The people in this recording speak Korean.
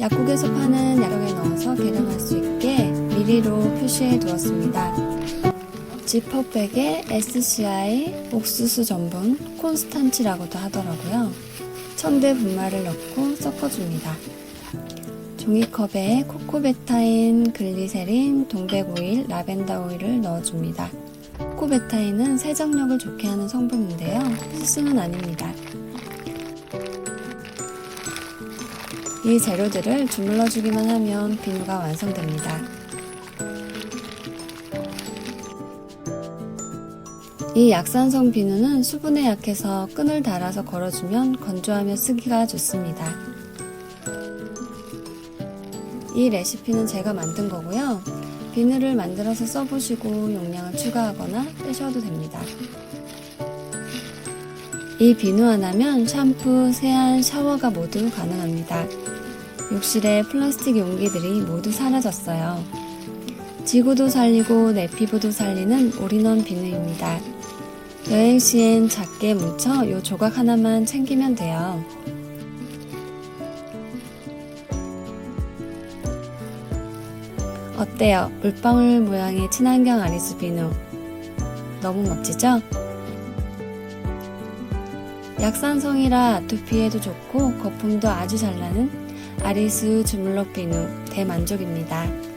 약국에서 파는 약국에 넣어서 계량할 수 있게 미리로 표시해 두었습니다. 지퍼백에 SCI, 옥수수 전분, 콘스탄치라고도 하더라고요. 청대 분말을 넣고 섞어줍니다. 종이컵에 코코베타인, 글리세린, 동백오일, 라벤더 오일을 넣어줍니다. 코코베타인은 세정력을 좋게 하는 성분인데요. 필수는 아닙니다. 이 재료들을 주물러 주기만 하면 비누가 완성됩니다. 이 약산성 비누는 수분에 약해서 끈을 달아서 걸어주면 건조하며 쓰기가 좋습니다. 이 레시피는 제가 만든 거고요. 비누를 만들어서 써보시고 용량을 추가하거나 빼셔도 됩니다. 이 비누 하나면 샴푸, 세안, 샤워가 모두 가능합니다. 욕실의 플라스틱 용기들이 모두 사라졌어요. 지구도 살리고 내 피부도 살리는 올인원 비누입니다. 여행 시엔 작게 뭉쳐 요 조각 하나만 챙기면 돼요. 어때요? 물방울 모양의 친환경 아리스 비누. 너무 멋지죠? 약산성이라 아토피에도 좋고 거품도 아주 잘 나는 아리스 주물럭 비누 대만족입니다.